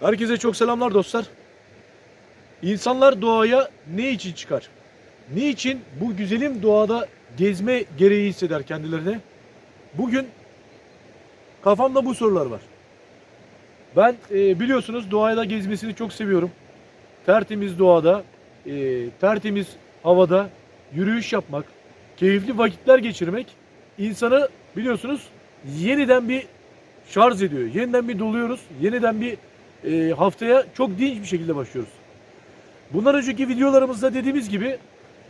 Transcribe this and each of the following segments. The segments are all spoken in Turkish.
Herkese çok selamlar dostlar. İnsanlar doğaya ne için çıkar? Niçin bu güzelim doğada gezme gereği hisseder kendilerine? Bugün kafamda bu sorular var. Ben e, biliyorsunuz doğada gezmesini çok seviyorum. Tertemiz doğada, e, tertemiz havada yürüyüş yapmak, keyifli vakitler geçirmek insanı biliyorsunuz yeniden bir şarj ediyor. Yeniden bir doluyoruz. Yeniden bir e, haftaya çok dinç bir şekilde başlıyoruz. Bundan önceki videolarımızda dediğimiz gibi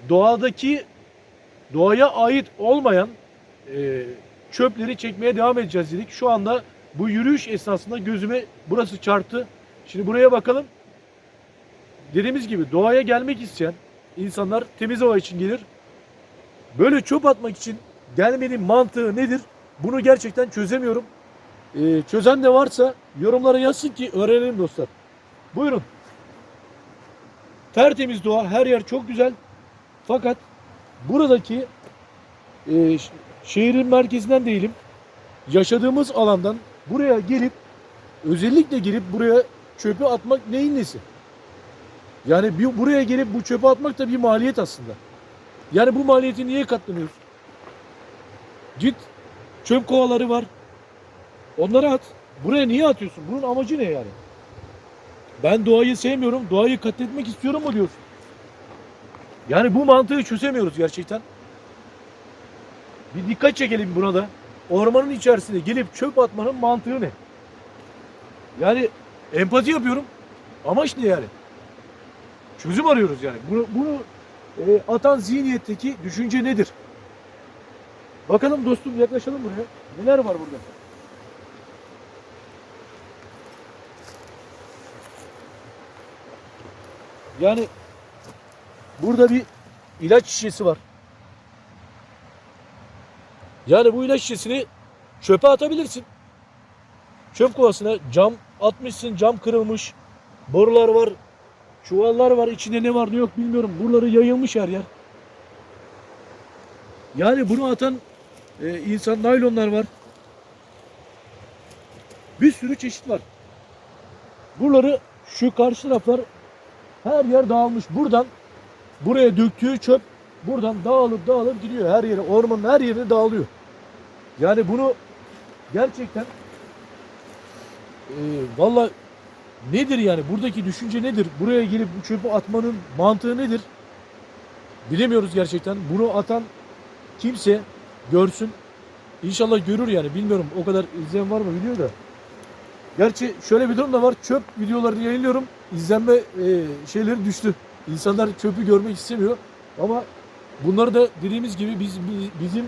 doğadaki doğaya ait olmayan e, çöpleri çekmeye devam edeceğiz dedik. Şu anda bu yürüyüş esnasında gözüme burası çarptı. Şimdi buraya bakalım. Dediğimiz gibi doğaya gelmek isteyen insanlar temiz hava için gelir. Böyle çöp atmak için gelmenin mantığı nedir? Bunu gerçekten çözemiyorum. Ee, çözen de varsa yorumlara yazsın ki öğrenelim dostlar. Buyurun. Tertemiz doğa, her yer çok güzel. Fakat buradaki e, şehrin merkezinden değilim. Yaşadığımız alandan buraya gelip özellikle gelip buraya çöpü atmak neyin nesi? Yani bir, buraya gelip bu çöpü atmak da bir maliyet aslında. Yani bu maliyeti niye katlanıyoruz? Git çöp kovaları var. Onları at. Buraya niye atıyorsun? Bunun amacı ne yani? Ben doğayı sevmiyorum. Doğayı katletmek istiyorum mu diyorsun? Yani bu mantığı çözemiyoruz gerçekten. Bir dikkat çekelim buna da. Ormanın içerisinde gelip çöp atmanın mantığı ne? Yani empati yapıyorum. Amaç ne yani? Çözüm arıyoruz yani. Bunu, bunu e, atan zihniyetteki düşünce nedir? Bakalım dostum yaklaşalım buraya. Neler var burada? Yani burada bir ilaç şişesi var. Yani bu ilaç şişesini çöpe atabilirsin. Çöp kovasına cam atmışsın, cam kırılmış. Borular var, çuvallar var. İçinde ne var ne yok bilmiyorum. Buraları yayılmış her yer. Yani bunu atan e, insan naylonlar var. Bir sürü çeşit var. Buraları şu karşı taraflar her yer dağılmış. Buradan buraya döktüğü çöp buradan dağılıp dağılıp gidiyor. Her yere, ormanın her yerine dağılıyor. Yani bunu gerçekten e, valla nedir yani? Buradaki düşünce nedir? Buraya gelip bu çöpü atmanın mantığı nedir? Bilemiyoruz gerçekten. Bunu atan kimse görsün. İnşallah görür yani. Bilmiyorum o kadar izleyen var mı biliyor da. Gerçi şöyle bir durum da var. Çöp videolarını yayınlıyorum. İzlenme e, şeyleri düştü. İnsanlar çöpü görmek istemiyor. Ama bunları da dediğimiz gibi biz bi- bizim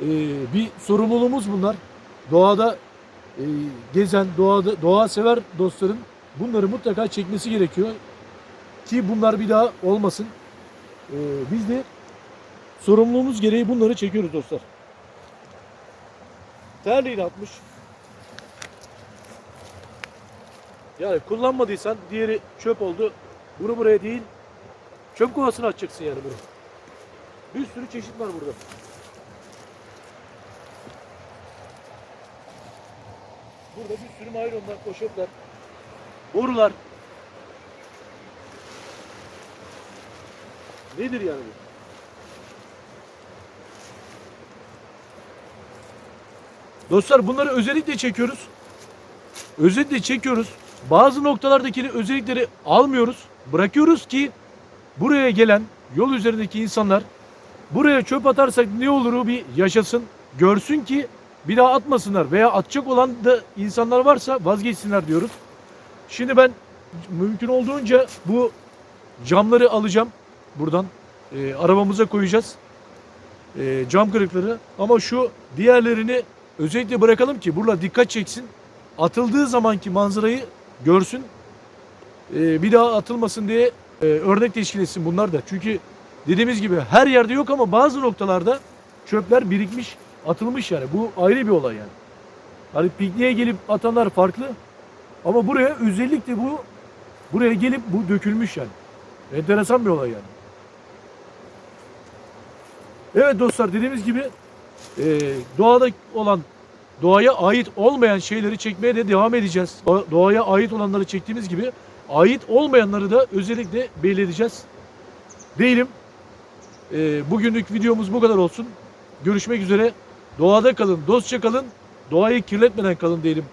e, bir sorumluluğumuz bunlar. Doğada e, gezen, doğada doğa sever dostların bunları mutlaka çekmesi gerekiyor. Ki bunlar bir daha olmasın. E, biz de sorumluluğumuz gereği bunları çekiyoruz dostlar. Terliğini atmış. Yani kullanmadıysan diğeri çöp oldu. Bunu buraya değil çöp kovasına atacaksın yani bunu. Bir sürü çeşit var burada. Burada bir sürü naylonlar, poşetler, borular. Nedir yani bu? Dostlar bunları özellikle çekiyoruz. Özellikle çekiyoruz. Bazı noktalardaki özellikleri almıyoruz. Bırakıyoruz ki buraya gelen yol üzerindeki insanlar buraya çöp atarsak ne oluru bir yaşasın, görsün ki bir daha atmasınlar veya atacak olan da insanlar varsa vazgeçsinler diyoruz. Şimdi ben mümkün olduğunca bu camları alacağım buradan. Ee, arabamıza koyacağız. Ee, cam kırıkları ama şu diğerlerini özellikle bırakalım ki burada dikkat çeksin. Atıldığı zamanki manzarayı görsün. Ee, bir daha atılmasın diye e, örnek teşkil etsin bunlar da. Çünkü dediğimiz gibi her yerde yok ama bazı noktalarda çöpler birikmiş, atılmış yani. Bu ayrı bir olay yani. Hani pikniğe gelip atanlar farklı ama buraya özellikle bu buraya gelip bu dökülmüş yani. Enteresan bir olay yani. Evet dostlar dediğimiz gibi e, doğada olan doğaya ait olmayan şeyleri çekmeye de devam edeceğiz. Do- Doğaya ait olanları çektiğimiz gibi ait olmayanları da özellikle belli edeceğiz. Değilim. Ee, bugünlük videomuz bu kadar olsun. Görüşmek üzere. Doğada kalın, dostça kalın. Doğayı kirletmeden kalın diyelim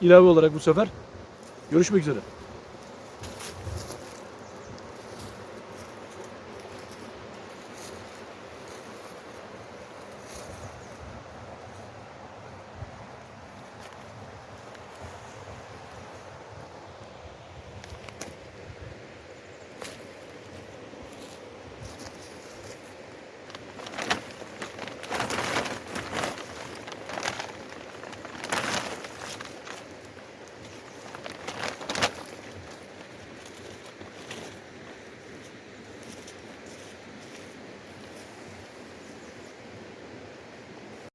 ilave olarak bu sefer. Görüşmek üzere.